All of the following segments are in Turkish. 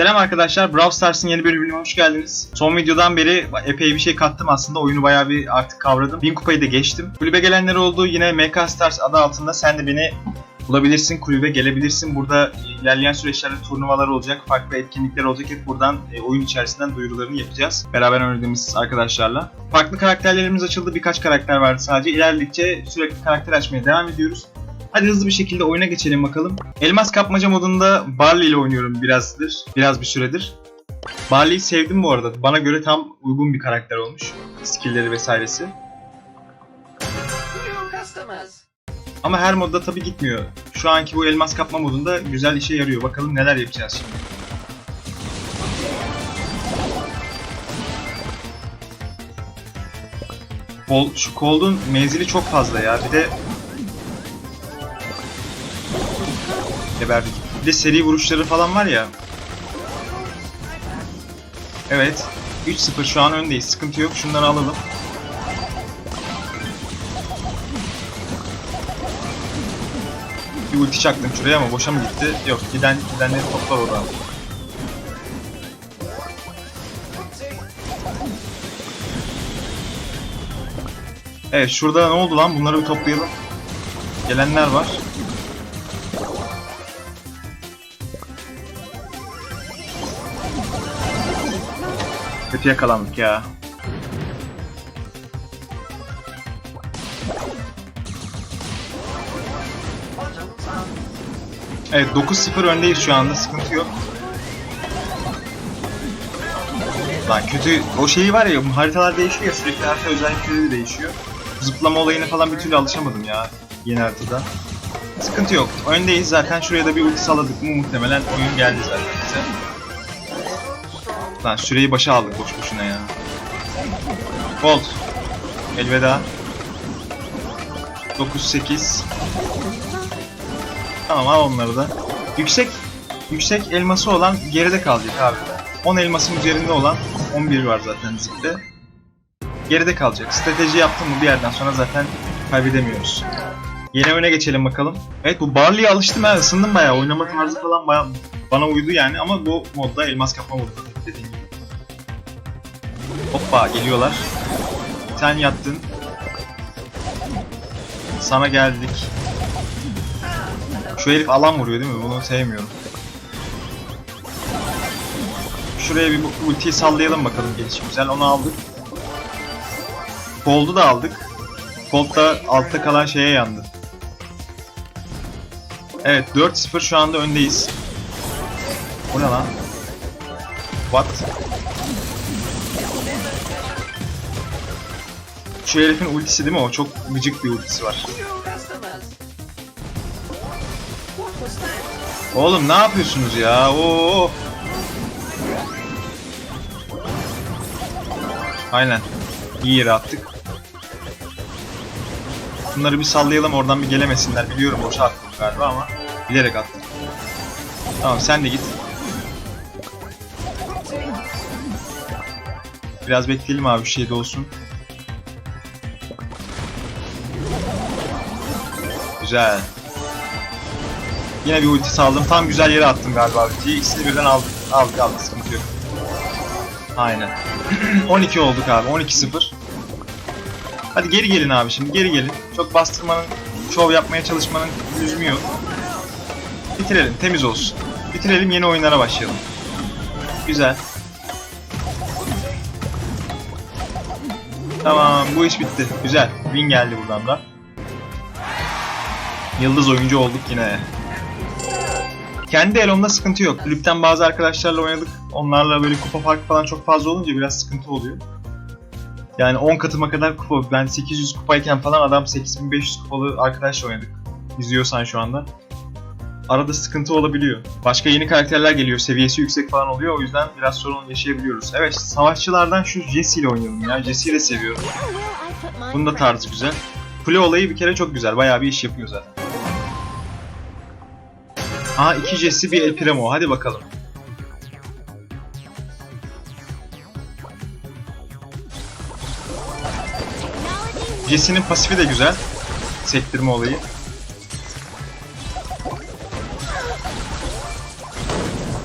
Selam arkadaşlar, Brawl Stars'ın yeni bölümüne hoş geldiniz. Son videodan beri epey bir şey kattım aslında. Oyunu bayağı bir artık kavradım. 1000 kupayı da geçtim. Kulübe gelenler oldu. Yine MK Stars adı altında sen de beni bulabilirsin, kulübe gelebilirsin. Burada ilerleyen süreçlerde turnuvalar olacak, farklı etkinlikler olacak. Hep buradan e, oyun içerisinden duyurularını yapacağız. Beraber oynadığımız arkadaşlarla. Farklı karakterlerimiz açıldı. Birkaç karakter vardı sadece. İlerledikçe sürekli karakter açmaya devam ediyoruz. Hadi hızlı bir şekilde oyuna geçelim bakalım. Elmas kapmaca modunda Barley ile oynuyorum birazdır. Biraz bir süredir. Barley'i sevdim bu arada. Bana göre tam uygun bir karakter olmuş. Skill'leri vesairesi. Ama her modda tabi gitmiyor. Şu anki bu elmas kapma modunda güzel işe yarıyor. Bakalım neler yapacağız şimdi. Kol, şu Cold'un menzili çok fazla ya. Bir de Geberdik. Bir de seri vuruşları falan var ya. Evet. 3-0 şu an öndeyiz. Sıkıntı yok. Şunları alalım. Bir ulti çaktım şuraya ama boşa mı gitti? Yok. Giden gidenleri toplar oradan. Evet şurada ne oldu lan? Bunları bir toplayalım. Gelenler var. Kötü yakalandık ya. Evet 9-0 öndeyiz şu anda sıkıntı yok. Lan kötü o şeyi var ya haritalar değişiyor ya sürekli harita özellikleri de değişiyor. Zıplama olayına falan bir türlü alışamadım ya yeni haritada. Sıkıntı yok. Öndeyiz zaten şuraya da bir ulti salladık mı muhtemelen oyun geldi zaten bize. Lan süreyi başa aldık boş boşuna ya. Gold. Elveda. 9-8. Tamam al onları da. Yüksek yüksek elması olan geride kalacak abi. 10 elmasın üzerinde olan 11 var zaten zipte. Geride kalacak. Strateji yaptın mı bir yerden sonra zaten kaybedemiyoruz. Yeni öne geçelim bakalım. Evet bu Barley'e alıştım ben ısındım bayağı. Oynama tarzı falan bayağı bana uydu yani ama bu modda elmas kapma modda tabii dediğim gibi. Hoppa geliyorlar. Sen yattın. Sana geldik. Şu herif alan vuruyor değil mi? Bunu sevmiyorum. Şuraya bir ultiyi sallayalım bakalım gelişi güzel. Onu aldık. Gold'u da aldık. Gold da altta kalan şeye yandı. Evet 4-0 şu anda öndeyiz. O ne lan? What? Şu herifin ultisi değil mi o? Çok gıcık bir ultisi var. Oğlum ne yapıyorsunuz ya? Oo. Aynen. İyi yere attık. Bunları bir sallayalım oradan bir gelemesinler. Biliyorum boşa attım galiba ama bilerek attım. Tamam sen de git. Biraz bekleyelim abi bir şey de olsun. Güzel. Yine bir ulti saldım. Tam güzel yere attım galiba ultiyi. İkisini birden aldık. Aldık aldık sıkıntı yok. Aynen. 12 olduk abi. 12-0. Hadi geri gelin abi şimdi. Geri gelin. Çok bastırmanın, şov yapmaya çalışmanın lüzumu yok. Bitirelim. Temiz olsun. Bitirelim. Yeni oyunlara başlayalım. Güzel. Tamam. Bu iş bitti. Güzel. Win geldi buradan da. Yıldız oyuncu olduk yine. Kendi elomda sıkıntı yok. Kulüpten bazı arkadaşlarla oynadık. Onlarla böyle kupa farkı falan çok fazla olunca biraz sıkıntı oluyor. Yani 10 katıma kadar kupa. Ben 800 kupayken falan adam 8500 kupalı arkadaşla oynadık. İzliyorsan şu anda. Arada sıkıntı olabiliyor. Başka yeni karakterler geliyor. Seviyesi yüksek falan oluyor. O yüzden biraz sorun yaşayabiliyoruz. Evet savaşçılardan şu Jesse ile oynayalım ya. Jesse'yi de seviyorum. Bunun da tarzı güzel. Kule olayı bir kere çok güzel. Bayağı bir iş yapıyor zaten. Aha iki Jesse bir El Primo. Hadi bakalım. Jesse'nin pasifi de güzel. Sektirme olayı.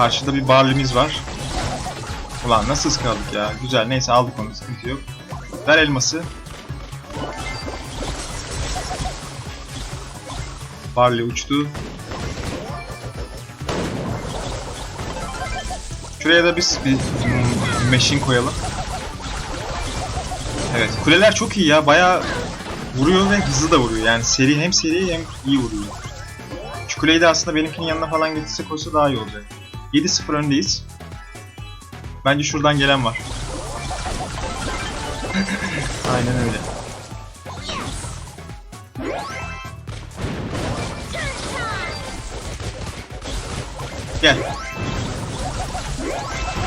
Karşıda bir Barley'miz var. Ulan nasıl ıskaladık ya. Güzel neyse aldık onu sıkıntı yok. Ver elması. Barley uçtu. Şuraya da biz bir hmm, machine koyalım. Evet kuleler çok iyi ya bayağı vuruyor ve hızlı da vuruyor yani seri hem seri hem iyi vuruyor. Şu kuleyi de aslında benimkinin yanına falan getirse koysa daha iyi olacak. 7-0 öndeyiz. Bence şuradan gelen var. Aynen öyle. Gel.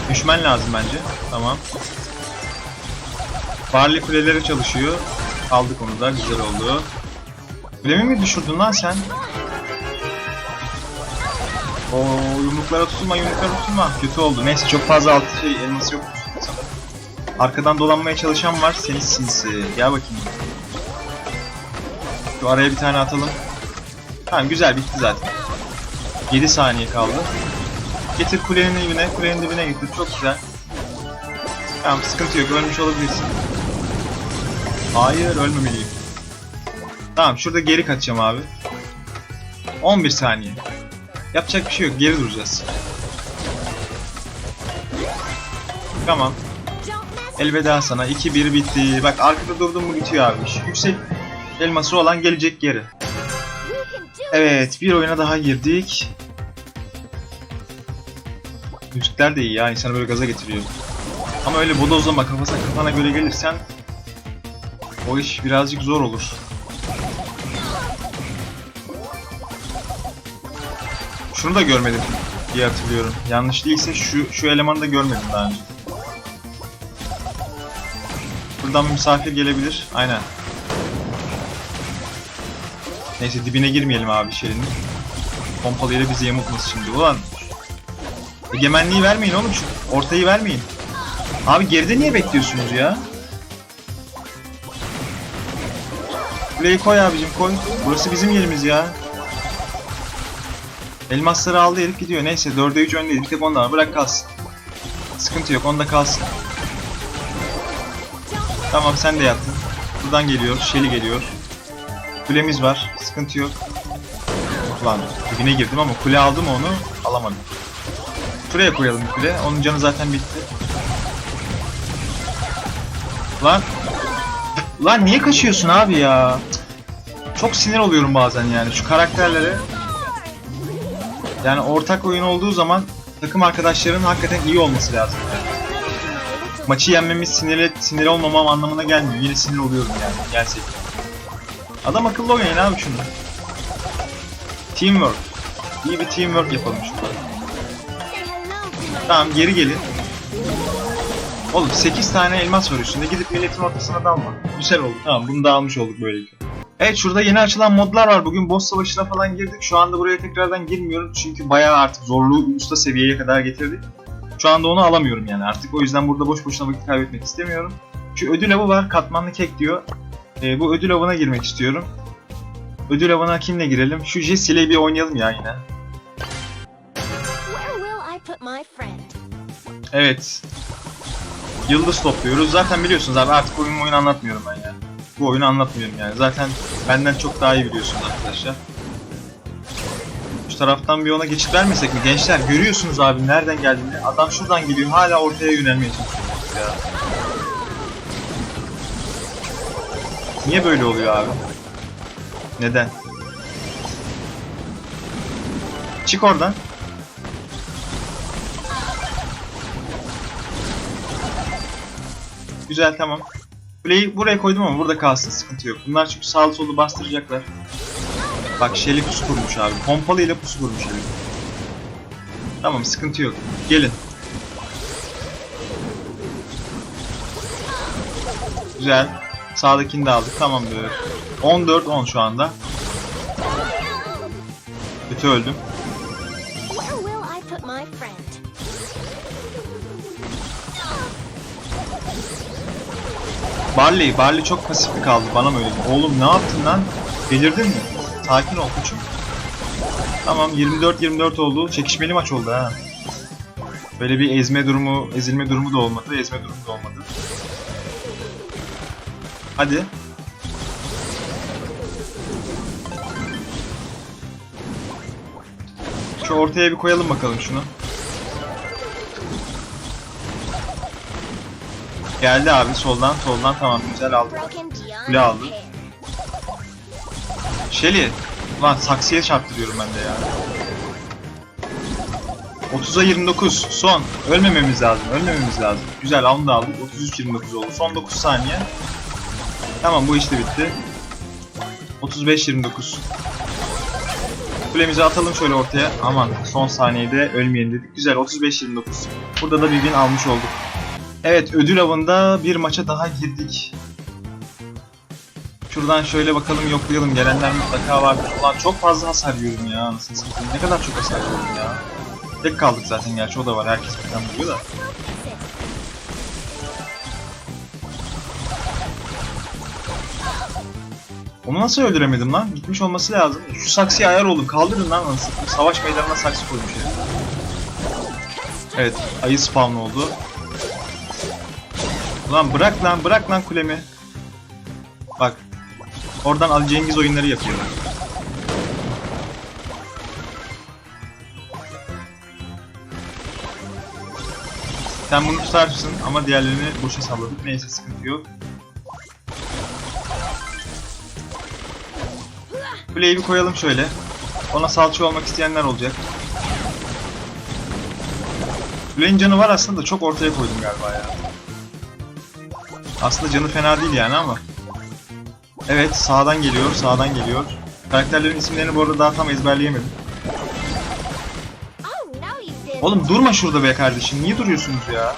Düşmen lazım bence. Tamam. Barley kuleleri çalışıyor. Aldık onu da. Güzel oldu. Kulemi mi düşürdün lan sen? Oo yumruklara tutulma yumruklara tutulma. Kötü oldu. Neyse çok fazla altı şey elması yok. Arkadan dolanmaya çalışan var. Seni sinsi. Gel bakayım. Şu araya bir tane atalım. Tamam güzel bitti zaten. 7 saniye kaldı. Getir kulenin dibine, kulenin dibine getir. Çok güzel. Tamam sıkıntı yok. Ölmüş olabilirsin. Hayır ölmemeliyim. Tamam şurada geri kaçacağım abi. 11 saniye. Yapacak bir şey yok. Geri duracağız. Tamam. Elveda sana. 2-1 bitti. Bak arkada durdum mu bitiyor abi. Yüksek elması olan gelecek geri. Evet bir oyuna daha girdik. Müzikler de iyi ya insanı böyle gaza getiriyor. Ama öyle bodozlama kafasına kafana göre gelirsen o iş birazcık zor olur. Şunu da görmedim diye hatırlıyorum. Yanlış değilse şu şu elemanı da görmedim daha önce. Buradan misafir gelebilir. Aynen. Neyse dibine girmeyelim abi şerinin. Pompalıyla bizi yamultmasın şimdi. Ulan Egemenliği vermeyin oğlum şu ortayı vermeyin. Abi geride niye bekliyorsunuz ya? Kuleyi koy abicim koy. Burası bizim yerimiz ya. Elmasları aldı herif gidiyor. Neyse 4'e 3 öndeyiz. Bir tek onda var. Bırak kalsın. Sıkıntı yok. Onda kalsın. Tamam sen de yattın. Buradan geliyor. Şeli geliyor. Kulemiz var. Sıkıntı yok. Ulan dibine girdim ama kule aldı mı onu? Alamadım. Şuraya koyalım kule. Onun canı zaten bitti. Lan. Lan niye kaçıyorsun abi ya? Çok sinir oluyorum bazen yani şu karakterlere. Yani ortak oyun olduğu zaman takım arkadaşların hakikaten iyi olması lazım. Maçı yenmemiz sinirli, sinir olmamam anlamına gelmiyor. Yine sinir oluyorum yani gerçekten. Adam akıllı oynayın abi şunu. Teamwork. İyi bir teamwork yapalım şurada. Tamam geri gelin. Oğlum 8 tane elmas var üstünde gidip milletin ortasına dalma. Güzel oldu. Tamam bunu da almış olduk böylelikle. Evet şurada yeni açılan modlar var. Bugün boss savaşına falan girdik. Şu anda buraya tekrardan girmiyorum. Çünkü bayağı artık zorluğu usta seviyeye kadar getirdik. Şu anda onu alamıyorum yani artık. O yüzden burada boş boşuna vakit kaybetmek istemiyorum. Şu ödül avı var. Katmanlı kek diyor. Ee, bu ödül avına girmek istiyorum. Ödül avına kimle girelim? Şu Jesse ile bir oynayalım ya yine. Evet. Yıldız topluyoruz. Zaten biliyorsunuz abi artık oyun oyun anlatmıyorum ben ya. Bu oyunu anlatmıyorum yani. Zaten benden çok daha iyi biliyorsunuz arkadaşlar. Şu taraftan bir ona geçit vermesek mi? Gençler görüyorsunuz abi nereden geldiğini. Adam şuradan geliyor hala ortaya yönelmeye çalışıyor ya. Niye böyle oluyor abi? Neden? Çık oradan. Güzel tamam. Kuleyi buraya koydum ama burada kalsın sıkıntı yok. Bunlar çünkü sağlı solu bastıracaklar. Bak Shelly pusu kurmuş abi. Pompalı ile pusu kurmuş Shelly. Tamam sıkıntı yok. Gelin. Güzel. Sağdakini de aldık. Tamamdır. 14-10 şu anda. Kötü öldüm. Barley, Barley çok pasifli kaldı. Bana mı öyle? Oğlum ne yaptın lan? Delirdin mi? Sakin ol koçum. Tamam 24-24 oldu. Çekişmeli maç oldu ha. Böyle bir ezme durumu, ezilme durumu da olmadı, ezme durumu da olmadı. Hadi. Şu ortaya bir koyalım bakalım şunu. Geldi abi soldan soldan tamam güzel aldı. Broken beyond Kule aldı. repair. Shelly. Ulan saksıya çarptırıyorum ben de ya. 30'a 29 son. Ölmememiz lazım. Ölmememiz lazım. Güzel onu da aldık. 33-29 oldu. Son 9 saniye. Tamam bu iş de bitti. 35-29. Kulemizi atalım şöyle ortaya. Aman son saniyede ölmeyelim dedik. Güzel 35-29. Burada da bir win almış olduk. Evet ödül avında bir maça daha girdik. Şuradan şöyle bakalım yoklayalım. Gelenler mutlaka vardır. Ulan çok fazla hasar yiyorum ya. Anasını satayım. Ne kadar çok hasar yiyorum ya. Tek kaldık zaten gerçi o da var. Herkes birden vuruyor da. Onu nasıl öldüremedim lan? Gitmiş olması lazım. Şu saksıya ayar oldum. Kaldırın lan anasını. Savaş meydanına saksı koymuş. Evet. Ayı spawn oldu. Ulan bırak lan bırak lan kulemi. Bak. Oradan Ali Cengiz oyunları yapıyorlar. Sen bunu tutarsın ama diğerlerini boşa salladık. Neyse sıkıntı yok. Kuleyi bir koyalım şöyle. Ona salça olmak isteyenler olacak. Kulenin canı var aslında da çok ortaya koydum galiba ya. Aslında canı fena değil yani ama. Evet sağdan geliyor, sağdan geliyor. Karakterlerin isimlerini bu arada daha tam ezberleyemedim. Oh. Oğlum durma şurada be kardeşim. Niye duruyorsunuz ya?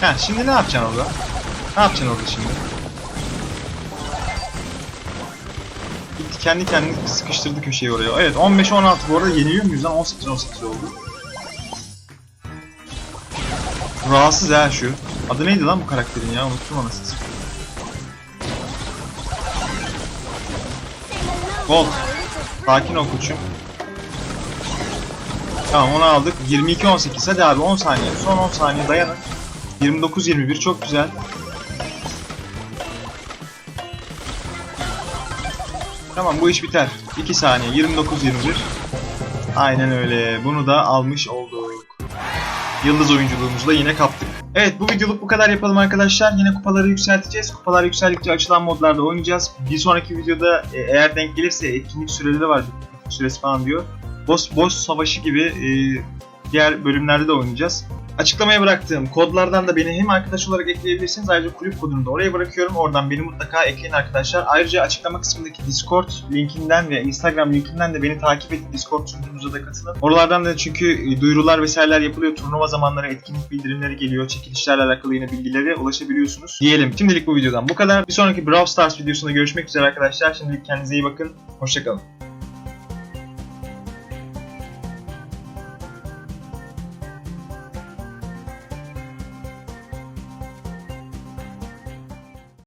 Ha şimdi ne yapacaksın orada? Ne yapacaksın orada şimdi? Gitti kendi kendine sıkıştırdı köşeyi oraya. Evet 15-16 bu arada yeniliyor muyuz lan? 18-18 oldu. Rahatsız ha şu. Adı neydi lan bu karakterin ya? Unuttum anasını. satayım. Gold. Sakin ol koçum. Tamam onu aldık. 22-18 hadi abi 10 saniye. Son 10 saniye dayanın. 29-21 çok güzel. Tamam bu iş biter. 2 saniye 29-21. Aynen öyle. Bunu da almış olduk. Yıldız oyunculuğumuzu da yine kaptık. Evet bu videoluk bu kadar yapalım arkadaşlar. Yine kupaları yükselteceğiz. Kupalar yükseldikçe açılan modlarda oynayacağız. Bir sonraki videoda e, eğer denk gelirse etkinlik süreleri var. Süresi falan diyor. Boss, boss savaşı gibi e, diğer bölümlerde de oynayacağız. Açıklamaya bıraktığım kodlardan da beni hem arkadaş olarak ekleyebilirsiniz. Ayrıca kulüp kodunu da oraya bırakıyorum. Oradan beni mutlaka ekleyin arkadaşlar. Ayrıca açıklama kısmındaki Discord linkinden ve Instagram linkinden de beni takip edin. Discord sunucumuza da katılın. Oralardan da çünkü e, duyurular vesaireler yapılıyor. Turnuva zamanları etkinlik bildirimleri geliyor. Çekilişlerle alakalı yine bilgilere ulaşabiliyorsunuz. Diyelim. Şimdilik bu videodan bu kadar. Bir sonraki Brawl Stars videosunda görüşmek üzere arkadaşlar. Şimdilik kendinize iyi bakın. Hoşçakalın.